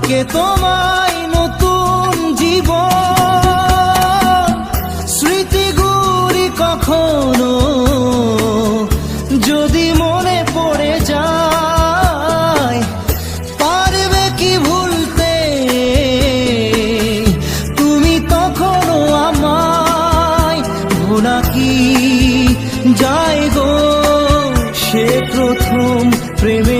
ডাকে তোমায় নতুন জীবন। স্মৃতিগুলি কখনো যদি মনে পড়ে যায়, পারবে কি ভুলতে? তুমি তখনো আমায় ভোলা কি যায় গো? সে প্রথম প্রেমের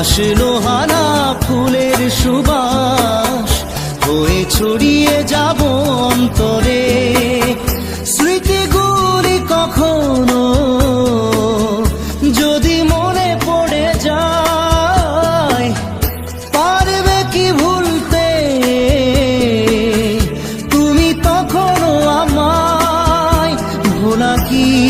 হাসলো হানা ফুলের সুবাস। হয়ে ছড়িয়ে যাব অন্তরে। স্মৃতি স্মৃতিগুলি কখনো যদি মনে পড়ে যায়, পারবে কি ভুলতে? তুমি তখনও আমায় ভোলা কি